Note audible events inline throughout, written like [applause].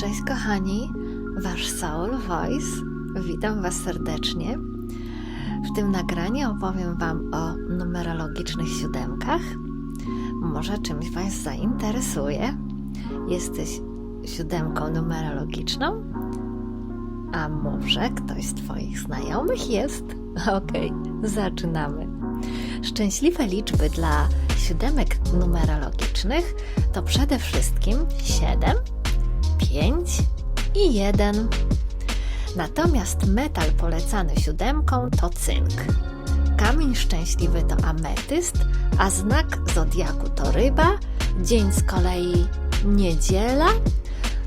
Cześć kochani, Wasz Soul Voice. Witam Was serdecznie. W tym nagraniu opowiem Wam o numerologicznych siódemkach. Może czymś Was zainteresuje. Jesteś siódemką numerologiczną? A może ktoś z Twoich znajomych jest? [laughs] Okej, zaczynamy. Szczęśliwe liczby dla siódemek numerologicznych to przede wszystkim 7, 5 i 1. Natomiast metal polecany siódemką to cynk. Kamień szczęśliwy to ametyst, a znak zodiaku to ryba, dzień z kolei niedziela,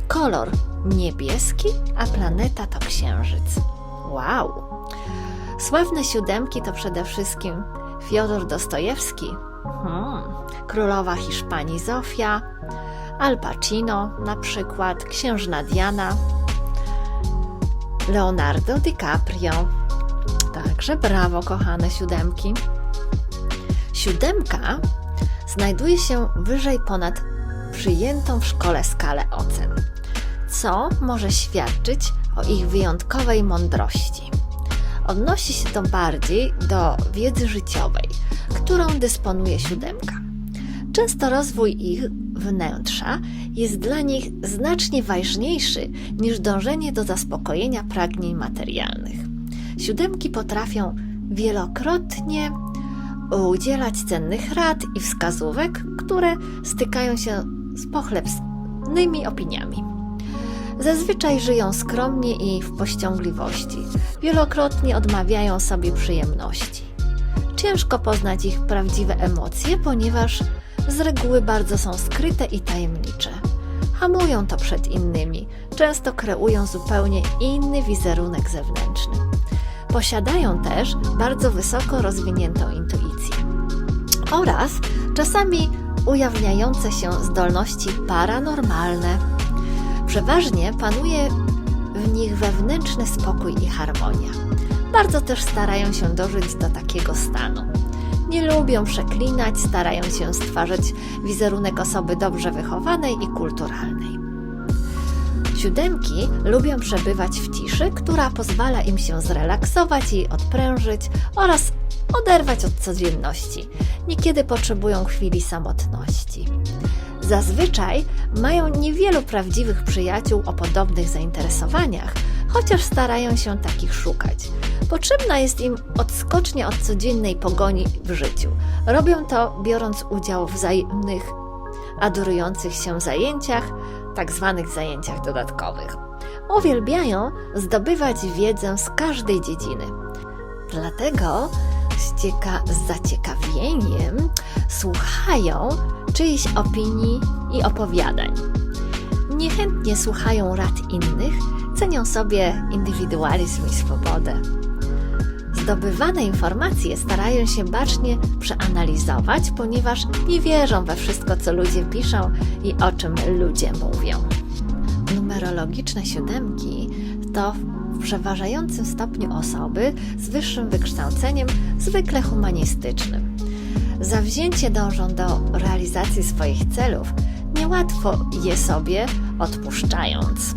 kolor niebieski, a planeta to księżyc. Wow! Sławne siódemki to przede wszystkim Fiodor Dostojewski, hmm, królowa Hiszpanii Zofia, Al Pacino na przykład, księżna Diana, Leonardo DiCaprio. Także brawo, kochane siódemki. Siódemka znajduje się wyżej ponad przyjętą w szkole skalę ocen, co może świadczyć o ich wyjątkowej mądrości. Odnosi się to bardziej do wiedzy życiowej, którą dysponuje siódemka. Często rozwój ich wnętrza jest dla nich znacznie ważniejszy niż dążenie do zaspokojenia pragnień materialnych. Siódemki potrafią wielokrotnie udzielać cennych rad i wskazówek, które stykają się z pochlebnymi opiniami. Zazwyczaj żyją skromnie i w pościągliwości. Wielokrotnie odmawiają sobie przyjemności. Ciężko poznać ich prawdziwe emocje, ponieważ z reguły bardzo są skryte i tajemnicze. Hamują to przed innymi, często kreują zupełnie inny wizerunek zewnętrzny. Posiadają też bardzo wysoko rozwiniętą intuicję oraz czasami ujawniające się zdolności paranormalne. Przeważnie panuje w nich wewnętrzny spokój i harmonia. Bardzo też starają się dożyć do takiego stanu. Nie lubią przeklinać, starają się stwarzać wizerunek osoby dobrze wychowanej i kulturalnej. Siódemki lubią przebywać w ciszy, która pozwala im się zrelaksować i odprężyć oraz oderwać od codzienności. Niekiedy potrzebują chwili samotności. Zazwyczaj mają niewielu prawdziwych przyjaciół o podobnych zainteresowaniach, chociaż starają się takich szukać. Potrzebna jest im odskocznia od codziennej pogoni w życiu. Robią to biorąc udział w wzajemnych, adorujących się zajęciach, tak zwanych zajęciach dodatkowych. Uwielbiają zdobywać wiedzę z każdej dziedziny. Dlatego z, z zaciekawieniem słuchają czyichś opinii i opowiadań. Niechętnie słuchają rad innych, cenią sobie indywidualizm i swobodę. Zdobywane informacje starają się bacznie przeanalizować, ponieważ nie wierzą we wszystko, co ludzie piszą i o czym ludzie mówią. Numerologiczne siódemki to w przeważającym stopniu osoby z wyższym wykształceniem, zwykle humanistycznym. Zawzięcie dążą do realizacji swoich celów, niełatwo je sobie odpuszczając.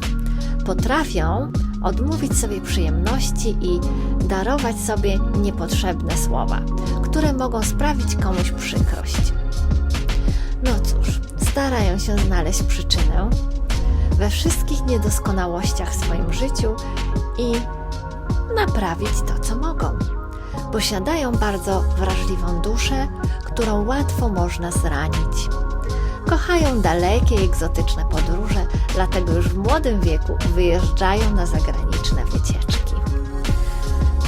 Potrafią odmówić sobie przyjemności i darować sobie niepotrzebne słowa, które mogą sprawić komuś przykrość. No cóż, starają się znaleźć przyczynę we wszystkich niedoskonałościach w swoim życiu i naprawić to, co mogą. Posiadają bardzo wrażliwą duszę, którą łatwo można zranić. Kochają dalekie i egzotyczne podróże, dlatego już w młodym wieku wyjeżdżają na zagraniczne wycieczki.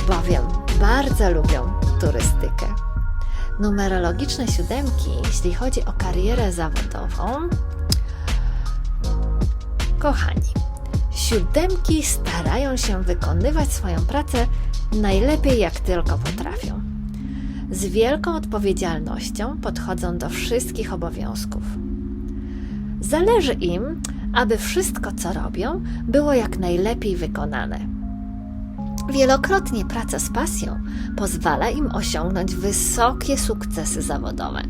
Bowiem bardzo lubią turystykę. Numerologiczne siódemki, jeśli chodzi o karierę zawodową, kochani, siódemki starają się wykonywać swoją pracę najlepiej jak tylko potrafią. Z wielką odpowiedzialnością podchodzą do wszystkich obowiązków. Zależy im, aby wszystko, co robią, było jak najlepiej wykonane. Wielokrotnie praca z pasją pozwala im osiągnąć wysokie sukcesy zawodowe.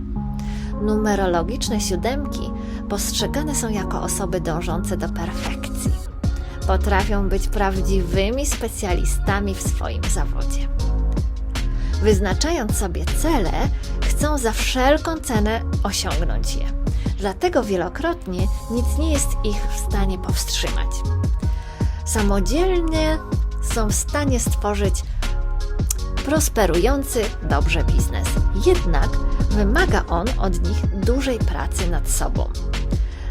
Numerologiczne siódemki postrzegane są jako osoby dążące do perfekcji. Potrafią być prawdziwymi specjalistami w swoim zawodzie. Wyznaczając sobie cele, chcą za wszelką cenę osiągnąć je. Dlatego wielokrotnie nic nie jest ich w stanie powstrzymać. Samodzielnie są w stanie stworzyć prosperujący dobrze biznes. Jednak wymaga on od nich dużej pracy nad sobą.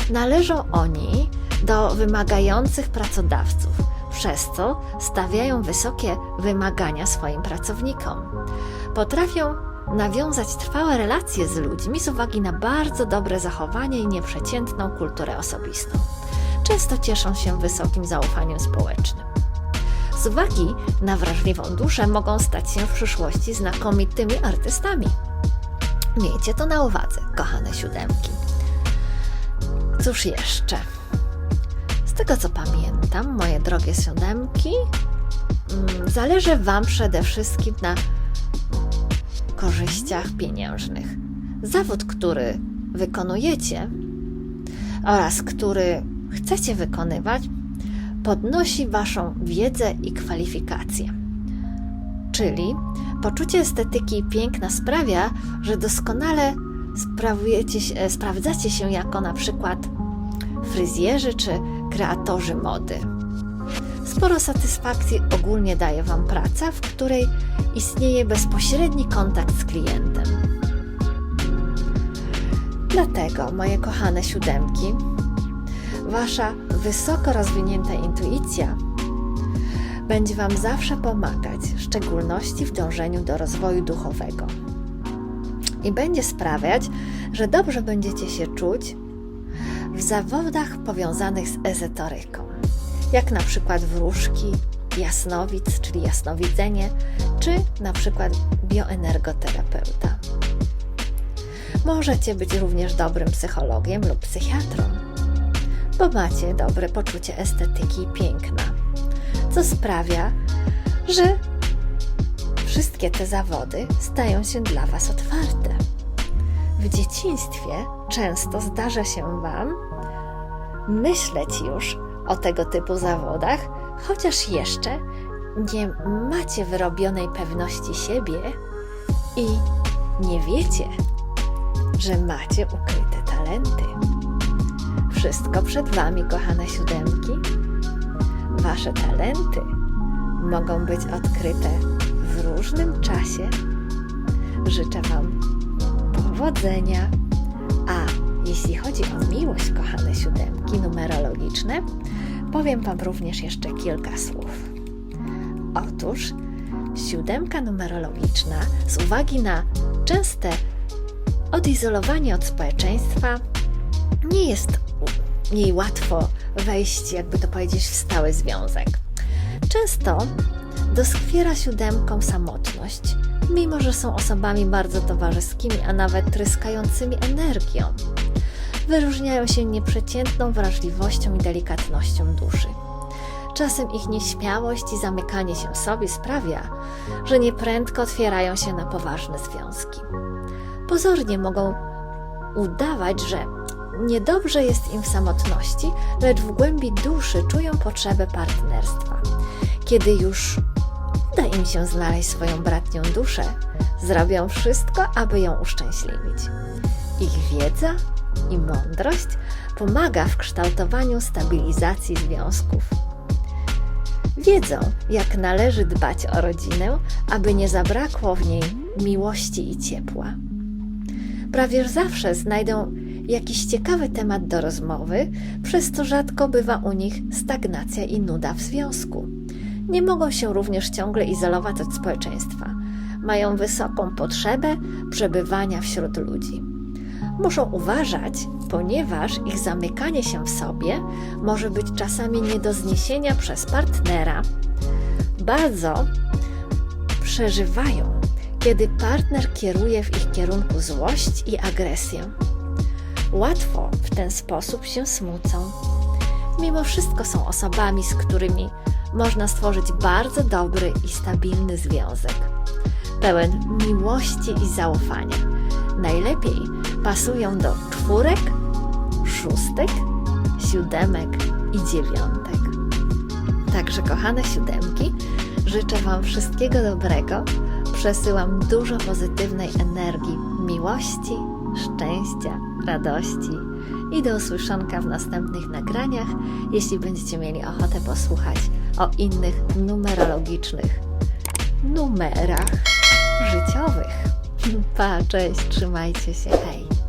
Należą oni do wymagających pracodawców, przez co stawiają wysokie wymagania swoim pracownikom. Potrafią nawiązać trwałe relacje z ludźmi z uwagi na bardzo dobre zachowanie i nieprzeciętną kulturę osobistą. Często cieszą się wysokim zaufaniem społecznym. Z uwagi na wrażliwą duszę mogą stać się w przyszłości znakomitymi artystami. Miejcie to na uwadze, kochane siódemki. Cóż jeszcze? Z tego co pamiętam, moje drogie siódemki, mm, zależy Wam przede wszystkim na korzyściach pieniężnych. Zawód, który wykonujecie oraz który chcecie wykonywać, podnosi Waszą wiedzę i kwalifikacje. Czyli poczucie estetyki piękna sprawia, że doskonale się- sprawdzacie się jako na przykład fryzjerzy czy kreatorzy mody. Sporo satysfakcji ogólnie daje Wam praca, w której istnieje bezpośredni kontakt z klientem. Dlatego, moje kochane siódemki, Wasza wysoko rozwinięta intuicja będzie Wam zawsze pomagać, w szczególności w dążeniu do rozwoju duchowego. I będzie sprawiać, że dobrze będziecie się czuć w zawodach powiązanych z ezoteryką, jak na przykład wróżki, jasnowic, czyli jasnowidzenie, czy na przykład bioenergoterapeuta. Możecie być również dobrym psychologiem lub psychiatrą, bo macie dobre poczucie estetyki i piękna, co sprawia, że wszystkie te zawody stają się dla Was otwarte. W dzieciństwie często zdarza się Wam myśleć już o tego typu zawodach, chociaż jeszcze nie macie wyrobionej pewności siebie i nie wiecie, że macie ukryte talenty. Wszystko przed Wami, kochane siódemki. Wasze talenty mogą być odkryte w różnym czasie. Życzę Wam powodzenia. A jeśli chodzi o miłość, kochane siódemki numerologiczne, powiem Wam również jeszcze kilka słów. Otóż siódemka numerologiczna z uwagi na częste odizolowanie od społeczeństwa nie jest jej łatwo wejść, jakby to powiedzieć, w stały związek. Często doskwiera siódemkom samotność, mimo że są osobami bardzo towarzyskimi, a nawet tryskającymi energią. Wyróżniają się nieprzeciętną wrażliwością i delikatnością duszy. Czasem ich nieśmiałość i zamykanie się sobie sprawia, że nieprędko otwierają się na poważne związki. Pozornie mogą udawać, że niedobrze jest im w samotności, lecz w głębi duszy czują potrzebę partnerstwa. Kiedy już uda im się znaleźć swoją bratnią duszę, zrobią wszystko, aby ją uszczęśliwić. Ich wiedza i mądrość pomaga w kształtowaniu stabilizacji związków. Wiedzą, jak należy dbać o rodzinę, aby nie zabrakło w niej miłości i ciepła. Prawie zawsze znajdą jakiś ciekawy temat do rozmowy, przez co rzadko bywa u nich stagnacja i nuda w związku. Nie mogą się również ciągle izolować od społeczeństwa. Mają wysoką potrzebę przebywania wśród ludzi. Muszą uważać, ponieważ ich zamykanie się w sobie może być czasami nie do zniesienia przez partnera. Bardzo przeżywają, kiedy partner kieruje w ich kierunku złość i agresję. Łatwo w ten sposób się smucą. Mimo wszystko są osobami, z którymi można stworzyć bardzo dobry i stabilny związek, pełen miłości i zaufania. Najlepiej pasują do czwórek, szóstek, siódemek i dziewiątek. Także, kochane siódemki, życzę Wam wszystkiego dobrego. Przesyłam dużo pozytywnej energii, miłości, szczęścia, radości i do usłyszonka w następnych nagraniach, jeśli będziecie mieli ochotę posłuchać o innych numerologicznych numerach życiowych. Pa, cześć, trzymajcie się, hej!